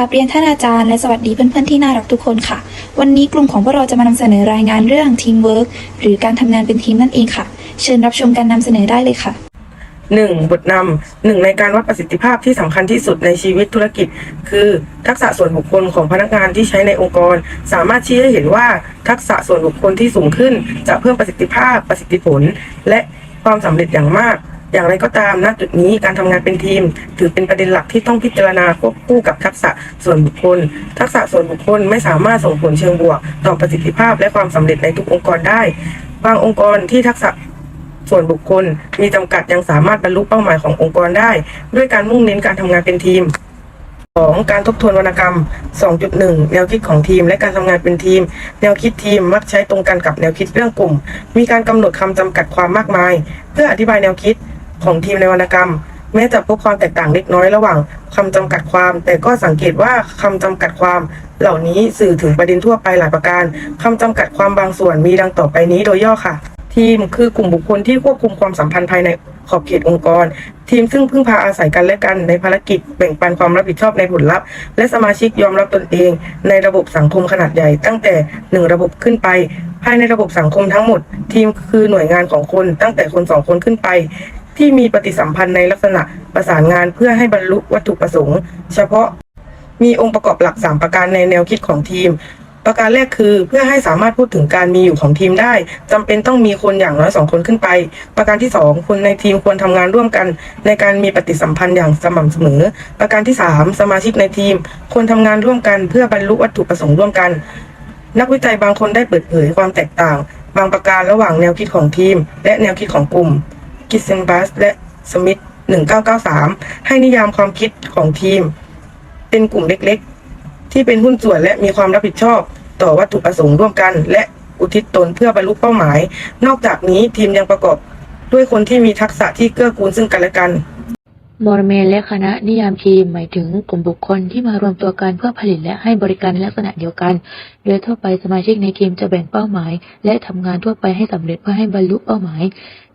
ราบเรียนท่านอาจารย์และสวัสดีเพื่อนๆที่น่ารักทุกคนค่ะ วันนี้กลุ่มของพวกเราจะมานำเสนอรายงานเรื่องทีมเวิร์กหรือการทำงานเป็นทีมนั่นเองค่ะ เชิญรับชมการนำเสนอได้เลยค่ะ 1. บทนำหนึ่งในการวัดประสิทธิภาพที่สำคัญที่สุดในชีวิตธุรกิจ คือ ทักษะส่วนบุคคลของพนักงานที่ใช้ในองค์กร สามารถชี้ให้เห็นว่าทักษะส่วนบุคคลที่สูงขึ้น จะเพิ่มประสิทธิภาพประสิทธิผล และความสำเร็จอย่างมาก อย่างไรก็ตามณจุดนี้การทำงานเป็นทีม ถือเป็นประเด็นหลักที่ต้องพิจารณาควบคู่กับทักษะส่วนบุคคล ทักษะส่วนบุคคลไม่สามารถส่งผลเชิงบวก ต่อประสิทธิภาพและความสำเร็จในทุกองค์กรได้ บางองค์กรที่ทักษะส่วนบุคคล มีจำกัดยังสามารถบรรลุเป้าหมายขององค์กรได้ ด้วยการมุ่งเน้นการทำงานเป็นทีม 2. การทบทวนวรรณกรรม 2.1 แนวคิดของทีมและการทำงานเป็นทีม แนวคิดทีมมักใช้ตรงกันกับแนวคิดเรื่องกลุ่ม มีการกำหนดคำจำกัดความมากมาย เพื่ออธิบายแนวคิด ของทีมในวรรณกรรม แม้จะพบความแตกต่างเล็กน้อยระหว่างคำจำกัดความ แต่ก็สังเกตว่าคำจำกัดความ เหล่านี้สื่อถึงประเด็นทั่วไปหลายประการคำจำกัดความบางส่วนมีดังต่อไปนี้โดยย่อค่ะ ทีมคือกลุ่มบุคคลที่ควบคุมความสัมพันธ์ภายในขอบเขตองค์กร ทีมซึ่งพึ่งพาอาศัยกันและกันในภารกิจแบ่งปันความรับผิดชอบในผลลัพธ์ และสมาชิกยอมรับตนเอง ในระบบสังคมขนาดใหญ่ ตั้งแต่หนึ่งระบบขึ้นไป ภายในระบบสังคมทั้งหมด ทีมคือหน่วยงานของคนตั้งแต่คนสองคนขึ้นไป ที่มีปฏิสัมพันธ์ในลักษณะประสานงานเพื่อให้บรรลุวัตถุประสงค์ เฉพาะมีองค์ประกอบหลัก 3 ประการในแนวคิดของทีม ประการแรกคือเพื่อให้สามารถพูดถึงการมีอยู่ของทีมได้จำเป็นต้องมีคนอย่างน้อยสองคนขึ้นไป ประการที่ 2 คนในทีมควรทำงานร่วมกัน ในการมีปฏิสัมพันธ์อย่างสม่ำเสมอ ประการที่ 3 สมาชิกในทีม ควรทำงานร่วมกัน เพื่อบรรลุวัตถุประสงค์ร่วมกัน นักวิจัยบางคนได้เปิดเผยความแตกต่าง บางประการระหว่างแนวคิดของทีม และแนวคิดของกลุ่ม กิสเซนบัสและสมิธ1993 ให้นิยามความคิดของทีม เป็นกลุ่มเล็กๆ ที่เป็นหุ้นส่วนและมีความรับผิดชอบ ต่อวัตถุประสงค์ร่วมกัน และอุทิศตนเพื่อบรรลุเป้าหมาย นอกจากนี้ทีมยังประกอบด้วยคนที่มีทักษะที่เกื้อกูลซึ่งกันและกันมอร์เมนและคณะนิยามทีมหมายถึงกลุ่มบุคคลที่มารวมตัวกันเพื่อผลิตและให้บริการในลักษณะเดียวกัน โดยทั่วไปสมาชิกในทีมจะแบ่งเป้าหมาย และทำงานทั่วไปให้สำเร็จเพื่อให้บรรลุเป้าหมาย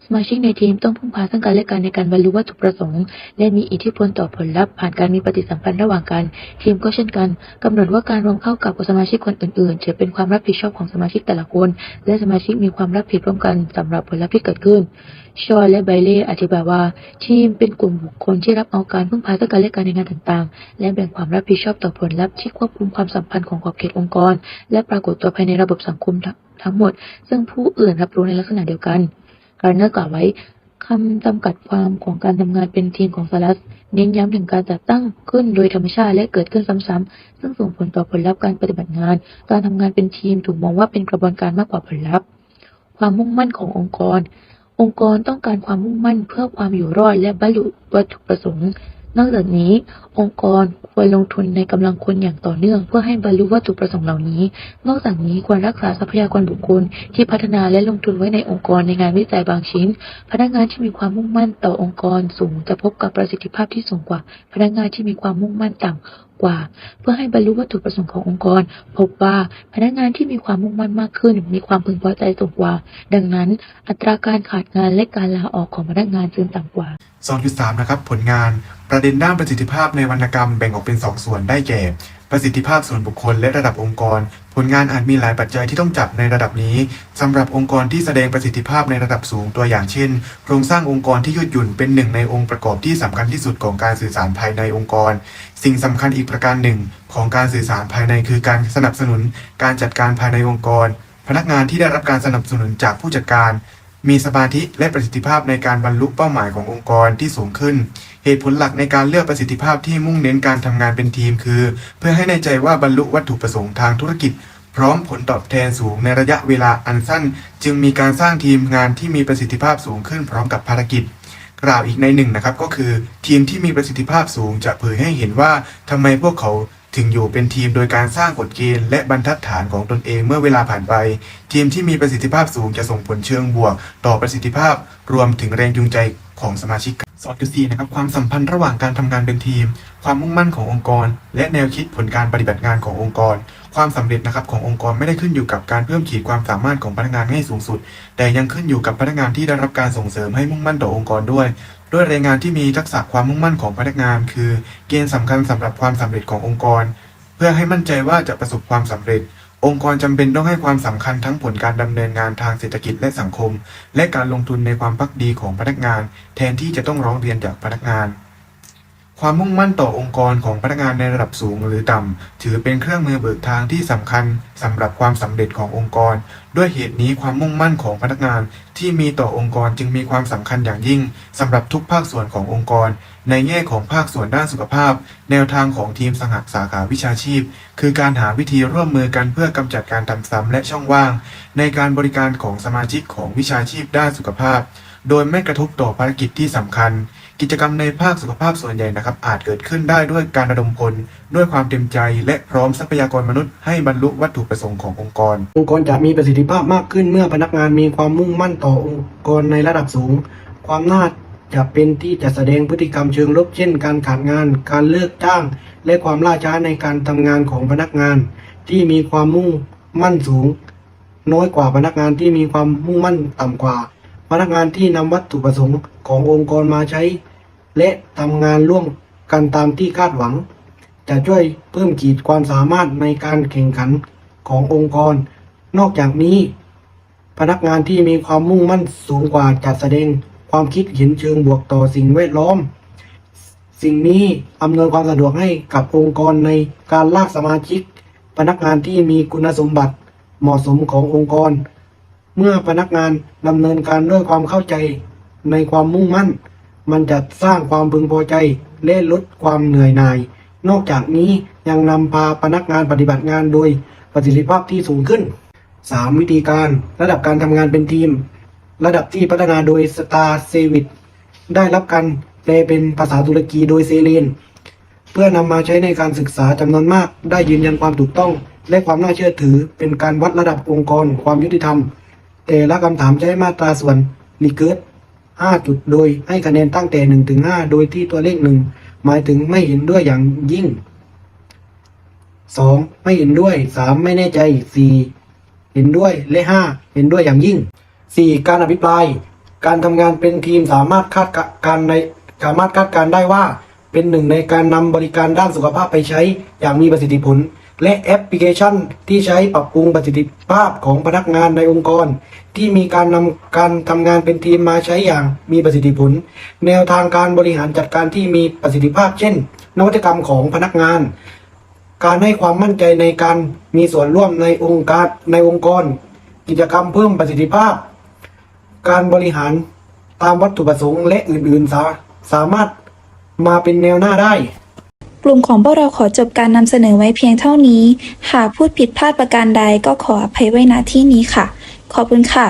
สมาชิกในทีมต้องพึ่งพาซึ่งกันและกันในการบรรลุวัตถุประสงค์ และมีอิทธิพลต่อผลลัพธ์ผ่านการมีปฏิสัมพันธ์ระหว่างกัน ทีมก็เช่นกันกำหนดว่าการรวมเข้ากับสมาชิกคนอื่นๆถือเป็นความรับผิดชอบของสมาชิกแต่ละคน และสมาชิกมีความรับผิดร่วมกันสำหรับผลลัพธ์ที่เกิดขึ้นชอและไบเล่อธิบายว่า ทีมเป็นกลุ่มบุคคลที่รับเอาการพึ่งพาซึ่งกันและกันในงานต่างๆ และแบ่งความรับผิดชอบต่อผลลัพธ์ที่ควบคุมความสัมพันธ์ของขอบเขตองค์กร และปรากฏตัวภายในระบบสังคมทั้งทั้งหมด ซึ่งผู้อื่นรับรู้ในลักษณะเดียวกัน การเนื้อกล่าวไว้คำจำกัดความของการทำงานเป็นทีมของสลัสเน้นย้ำถึงการจัดตั้งขึ้นโดยธรรมชาติและเกิดขึ้นซ้ำๆซึ่งส่งผลต่อผลลัพธ์การปฏิบัติงาน การทำงานเป็นทีมถูกมองว่าเป็นกระบวนการมากกว่าผลลัพธ์ ความมุ่งมั่นขององค์กร องค์กรต้องการความมุ่งมั่นเพื่อความอยู่รอดและบรรลุวัตถุประสงค์ นอกจากนี้ องค์กรควรลงทุนในกำลังคนอย่างต่อเนื่อง เพื่อให้บรรลุวัตถุประสงค์เหล่านี้ นอกจากนี้ควรรักษาทรัพยากรบุคคล ที่พัฒนาและลงทุนไว้ในองค์กรในงานวิจัยบางชิ้น พนักงานที่มีความมุ่งมั่นต่อองค์กรสูงจะพบกับประสิทธิภาพที่สูงกว่า พนักงานที่มีความมุ่งมั่นต่ำกว่า เพื่อให้บรรลุวัตถุประสงค์ขององค์กร พบว่าพนักงานที่มีความมุ่งมั่นมากขึ้น มีความพึงพอใจสูงกว่า ดังนั้น อัตราการขาดงานและการลาออกของพนักงานจึงต่ำกว่า2.3นะครับ ผลงาน ประเด็นด้านประสิทธิภาพในวรรณกรรมแบ่งออกเป็น 2 ส่วนได้แก่ ประสิทธิภาพส่วนบุคคลและระดับองค์กร ผลงานอาจมีหลายปัจจัยที่ต้องจับในระดับนี้สำหรับองค์กรที่แสดงประสิทธิภาพในระดับสูงตัวอย่างเช่น โครงสร้างองค์กรที่ยืดหยุ่นเป็นหนึ่งในองค์ประกอบที่สำคัญที่สุดของการสื่อสารภายในองค์กร สิ่งสำคัญอีกประการหนึ่ง ของการสื่อสารภายในคือการสนับสนุน การจัดการภายในองค์กร พนักงานที่ได้รับการสนับสนุนจากผู้จัดการ มีสมาธิและประสิทธิภาพในการบรรลุเป้าหมายขององค์กรที่สูงขึ้น เหตุผลหลักในการเลือกประสิทธิภาพที่มุ่งเน้นการทำงานเป็นทีมคือ เพื่อให้แน่ใจว่าบรรลุวัตถุประสงค์ทางธุรกิจ พร้อมผลตอบแทนสูงในระยะเวลาอันสั้น จึงมีการสร้างทีมงานที่มีประสิทธิภาพสูงขึ้นพร้อมกับภารกิจ กล่าวอีกในหนึ่งนะครับก็คือ ทีมที่มีประสิทธิภาพสูงจะเผยให้เห็นว่าทำไมพวกเขาถึงอยู่เป็นทีมโดยการสร้างกฎเกณฑ์และบรรทัดฐานของตนเองเมื่อเวลาผ่านไป ทีมที่มีประสิทธิภาพสูงจะส่งผลเชิงบวก ต่อประสิทธิภาพรวมถึงแรงจูงใจ ของสมาชิก2.4นะครับความสัมพันธ์ระหว่างการทำงานเป็นทีม ความมุ่งมั่นขององค์กร และแนวคิดผลการปฏิบัติงานขององค์กร ความสำเร็จนะครับขององค์กรไม่ได้ขึ้นอยู่กับการเพิ่มขีดความสามารถของพนักงานให้สูงสุด แต่ยังขึ้นอยู่กับพนักงานที่ได้รับการส่งเสริมให้มุ่งมั่นต่อองค์กรด้วย ด้วยแรงงานที่มีทักษะความมุ่งมั่นของพนักงาน คือ เกณฑ์สำคัญสำหรับความสำเร็จขององค์กร เพื่อให้มั่นใจว่าจะประสบความสำเร็จ องค์กรจำเป็นต้องให้ความสำคัญทั้งผลการดำเนินงานทางเศรษฐกิจและสังคม และการลงทุนในความพักดีของพนักงาน แทนที่จะต้องร้องเรียนจากพนักงาน ความมุ่งมั่นต่อองค์กรของพนักงานในระดับสูงหรือต่ำ ถือเป็นเครื่องมือเบิกทางที่สำคัญสำหรับความสำเร็จขององค์กร ด้วยเหตุนี้ความมุ่งมั่นของพนักงานที่มีต่อองค์กรจึงมีความสำคัญอย่างยิ่งสำหรับทุกภาคส่วนขององค์กร ในแง่ของภาคส่วนด้านสุขภาพ แนวทางของทีมสหสาขาวิชาชีพ คือการหาวิธีร่วมมือกันเพื่อกำจัดการทำซ้ำและช่องว่าง ในการบริการของสมาชิกของวิชาชีพด้านสุขภาพ โดยไม่กระทบต่อภารกิจที่สำคัญ กิจกรรมในภาคสุขภาพส่วนใหญ่นะครับ อาจเกิดขึ้นได้ด้วยการระดมพล ด้วยความเต็มใจ และพร้อมทรัพยากรมนุษย์ให้บรรลุวัตถุประสงค์ขององค์กร องค์กรจะมีประสิทธิภาพมากขึ้นเมื่อพนักงานมีความมุ่งมั่นต่อองค์กรในระดับสูง ความน่าจะเป็นที่จะแสดงพฤติกรรมเชิงลบเช่น การขาดงาน การเลิกจ้าง และความล่าช้าในการทำงานของพนักงาน ที่มีความมุ่งมั่นสูง น้อยกว่าพนักงานที่มีความมุ่งมั่นต่ำกว่า นักงานที่นำวัตถุประสงค์ขององค์กรมาใช้ และทำงานร่วมกันตามที่คาดหวัง จะช่วยเพิ่มขีดความสามารถในการแข่งขันขององค์กร นอกจากนี้ พนักงานที่มีความมุ่งมั่นสูงกว่าจะแสดงความคิดเห็นเชิงบวกต่อสิ่งแวดล้อม สิ่งนี้อำนวยความสะดวกให้กับองค์กรในการลากสมาชิก พนักงานที่มีคุณสมบัติเหมาะสมขององค์กร เมื่อพนักงานดำเนินการด้วยความเข้าใจ ในความมุ่งมั่น มันจะสร้างความพึงพอใจ และลดความเหนื่อยหน่าย นอกจากนี้ยังนำพาพนักงานปฏิบัติงานโดยประสิทธิภาพที่สูงขึ้น 3. วิธีการระดับการทำงานเป็นทีม ระดับที่พัฒนาโดย Star s e v i t ได้รับการแปลเป็นภาษาตุรกีโดยเซเลนเพื่อนำมาใช้ในการศึกษาจำนวนมาก ได้ยืนยันความถูกต้อง และความน่าเชื่อถือเป็นการวัดระดับองค์กร ความยุติธรรม แต่ละคำถามใช้มาตราส่วนลิเกิร์5จุดโดยให้คะแนนตั้งแต่1ถึง5โดยที่ตัวเลข1หมายถึงไม่เห็นด้วยอย่างยิ่ง 2. ไม่เห็นด้วย 3. ไม่แน่ใจ 4. เห็นด้วยและ5เห็นด้วยอย่างยิ่ง 4. การอภิปราย การทำงานเป็นทีมสามารถคาดการณ์ในสามารถคาดการณ์ได้ว่าเป็นหนึ่งในการนำบริการด้านสุขภาพไปใช้อย่างมีประสิทธิผล และแอปพลิเคชันที่ใช้ปรับปรุงประสิทธิภาพของพนักงานในองค์กร ที่มีการนำการทำงานเป็นทีมมาใช้อย่างมีประสิทธิผล แนวทางการบริหารจัดการที่มีประสิทธิภาพ เช่น นวัตกรรมของพนักงาน การให้ความมั่นใจในการมีส่วนร่วมในองค์การในองค์กร กิจกรรมเพิ่มประสิทธิภาพ การบริหารตามวัตถุประสงค์และอื่นๆสาสามารถมาเป็นแนวหน้าได้ กลุ่มของพวกเราขอจบการนำเสนอไว้เพียงเท่านี้ หากพูดผิดพลาดประการใดก็ขออภัยไว้ณที่นี้ค่ะ ขอบคุณค่ะ